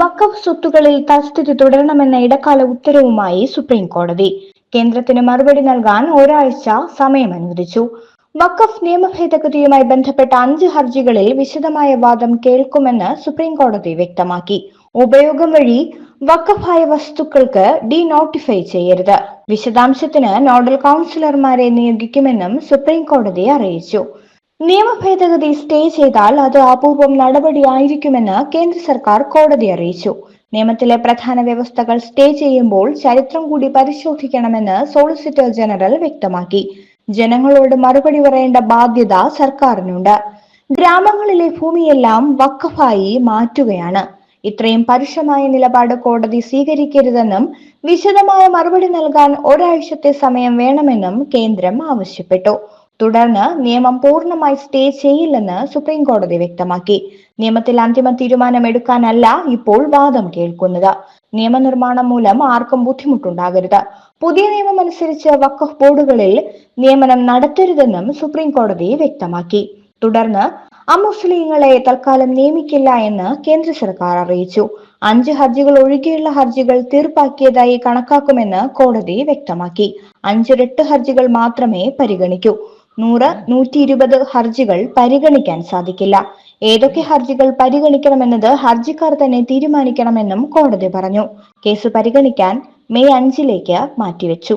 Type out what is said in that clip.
വഖഫ് സ്വത്തുകളിൽ തസ്തിക തുടരണമെന്ന ഇടക്കാല ഉത്തരവുമായി സുപ്രീം കോടതി കേന്ദ്രത്തിന് മറുപടി നൽകാൻ ഒരാഴ്ച സമയം അനുവദിച്ചു വഖഫ് നിയമ ഭേദഗതിയുമായി ബന്ധപ്പെട്ട അഞ്ച് ഹർജികളിൽ വിശദമായ വാദം കേൾക്കുമെന്ന് സുപ്രീം കോടതി വ്യക്തമാക്കി. ഉപയോഗം വഴി വഖഫായ വസ്തുക്കൾക്ക് ഡി നോട്ടിഫൈ ചെയ്യരുത്. വിശദാംശത്തിന് നോഡൽ കൗൺസിലർമാരെ നിയോഗിക്കുമെന്നും സുപ്രീം കോടതി അറിയിച്ചു. നിയമ ഭേദഗതി സ്റ്റേ ചെയ്താൽ അത് അപൂർവം നടപടിയായിരിക്കുമെന്ന് കേന്ദ്ര സർക്കാർ കോടതി അറിയിച്ചു. നിയമത്തിലെ പ്രധാന വ്യവസ്ഥകൾ സ്റ്റേ ചെയ്യുമ്പോൾ ചരിത്രം കൂടി പരിശോധിക്കണമെന്ന് സോളിസിറ്റർ ജനറൽ വ്യക്തമാക്കി. ജനങ്ങളോട് മറുപടി പറയേണ്ട ബാധ്യത സർക്കാരിനുണ്ട്. ഗ്രാമങ്ങളിലെ ഭൂമിയെല്ലാം വക്കഫായി മാറ്റുകയാണ്. ഇത്രയും പരുഷമായ നിലപാട് കോടതി സ്വീകരിക്കരുതെന്നും വിശദമായ മറുപടി നൽകാൻ ഒരാഴ്ചത്തെ സമയം വേണമെന്നും കേന്ദ്രം ആവശ്യപ്പെട്ടു. തുടർന്ന് നിയമം പൂർണമായി സ്റ്റേ ചെയ്യില്ലെന്ന് സുപ്രീം കോടതി വ്യക്തമാക്കി. നിയമത്തിൽ അന്തിമ തീരുമാനം എടുക്കാനല്ല ഇപ്പോൾ വാദം കേൾക്കുന്നത്. നിയമനിർമ്മാണം മൂലം ആർക്കും ബുദ്ധിമുട്ടുണ്ടാകരുത്. പുതിയ നിയമം അനുസരിച്ച് വഖഫ് ബോർഡുകളിൽ നിയമനം നടത്തരുതെന്നും സുപ്രീം കോടതി വ്യക്തമാക്കി. തുടർന്ന് അമുസ്ലിങ്ങളെ തൽക്കാലം നിയമിക്കില്ല എന്ന് കേന്ദ്ര സർക്കാർ അറിയിച്ചു. അഞ്ച് ഹർജികൾ ഒഴികെയുള്ള ഹർജികൾ തീർപ്പാക്കിയതായി കണക്കാക്കുമെന്ന് കോടതി വ്യക്തമാക്കി. അഞ്ച് ഹർജികൾ മാത്രമേ പരിഗണിക്കൂ. നൂറ് നൂറ്റി ഇരുപത് ഹർജികൾ പരിഗണിക്കാൻ സാധിക്കില്ല. ഏതൊക്കെ ഹർജികൾ പരിഗണിക്കണമെന്നത് ഹർജിക്കാർ തന്നെ തീരുമാനിക്കണമെന്നും കോടതി പറഞ്ഞു. കേസ് പരിഗണിക്കാൻ മെയ് അഞ്ചിലേക്ക് മാറ്റിവെച്ചു.